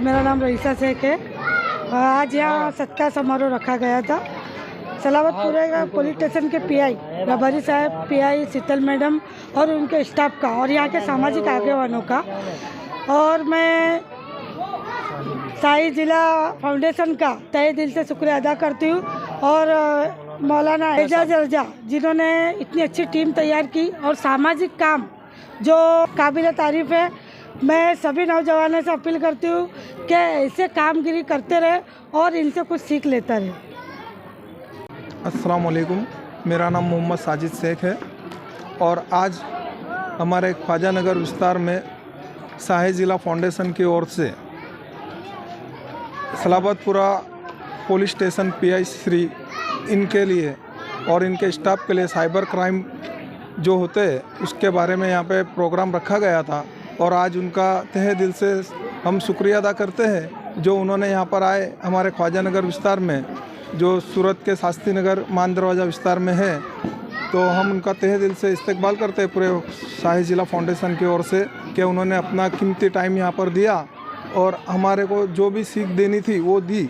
मेरा नाम रईसा शेख है। आज यहाँ सत्कार समारोह रखा गया था। सलावतपुरे का पुलिस स्टेशन के पीआई रबारी साहब पीआई शीतल मैडम और उनके स्टाफ का और यहाँ के सामाजिक आगेवानों का। और मैं साई जिला फाउंडेशन का तय दिल से शुक्रिया अदा करती हूँ। और मौलाना एजाज रजा जिन्होंने इतनी अच्छी टीम तैयार की और सामाजिक काम जो काबिल तारीफ़ है मैं सभी नौजवानों से अपील करती हूँ कि ऐसे कामगिरी करते रहे और इनसे कुछ सीख लेता रहे। अस्सलाम वालेकुम। मेरा नाम मोहम्मद साजिद शेख है और आज हमारे ख्वाजा नगर विस्तार में साहे ज़िला फाउंडेशन की ओर से Salabatpura police station PI Shri इनके लिए और इनके स्टाफ के लिए साइबर क्राइम जो होते हैं, उसके बारे में यहाँ पे प्रोग्राम रखा गया था। और आज उनका तहे दिल से हम शुक्रिया अदा करते हैं जो उन्होंने यहाँ पर आए हमारे ख्वाजा नगर विस्तार में जो सूरत के शास्त्री नगर मान दरवाज़ा विस्तार में है तो हम उनका तहे दिल से इस्तकबाल करते हैं पूरे शाही ज़िला फाउंडेशन की ओर से कि उन्होंने अपना कीमती टाइम यहाँ पर दिया और हमारे को जो भी सीख देनी थी वो दी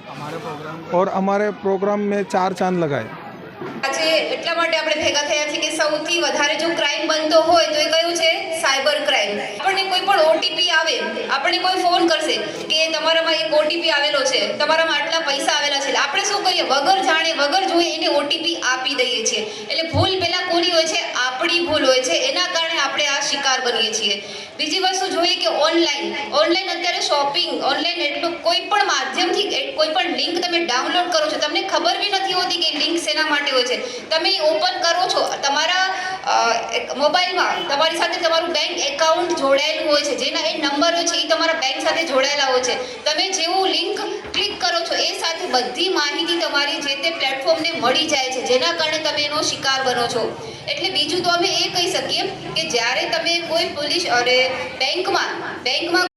और हमारे प्रोग्राम में चार चांद लगाए આજે એટલા માટે આપણે ભેગા થયા છીએ કે સૌથી વધારે જો ક્રાઇમ બનતો હોય આવે આપણને કોઈ ફોન કરશે કે તમારામાં એક ઓટીપી આવેલો છે, તમારામાં આટલા પૈસા આવેલા છે, આપણે શું કરીએ? વગર જાણે, વગર જોઈએ એને ઓટીપી આપી દઈએ છીએ. એટલે ભૂલ પહેલાં કોની હોય છે? આપણી ભૂલ હોય છે. એના કારણે આપણે આ શિકાર બનીએ છીએ. બીજી વસ્તુ જોઈએ કે ઓનલાઈન ઓનલાઈન અત્યારે શોપિંગ ઓનલાઈન એટલું કોઈ પણ માધ્યમથી, કોઈ પણ લિંક તમે ડાઉનલોડ કરો છો? તમને ખબર બી નથી હોતી કે લિંક શેના માટે હોય છે. તમે ઓપન કરો છો, તમારા મોબાઈલમાં તમારી સાથે તમારું બેંક એકાઉન્ટ જોડાયેલું હોય છે, જેના એ નંબર હોય છે, એ તમારા બેંક સાથે જોડાયેલા હોય છે. તમે જેવું લિંક ક્લિક કરો છો, એ સાથે બધી માહિતી તમારી જે તે પ્લેટફોર્મને મળી જાય છે, જેના કારણે તમે એનો શિકાર બનો છો. એટલે બીજું તો અમે એ કહી શકીએ કે જ્યારે તમે કોઈ પોલીસ, અરે બેંકમાં બેંકમાં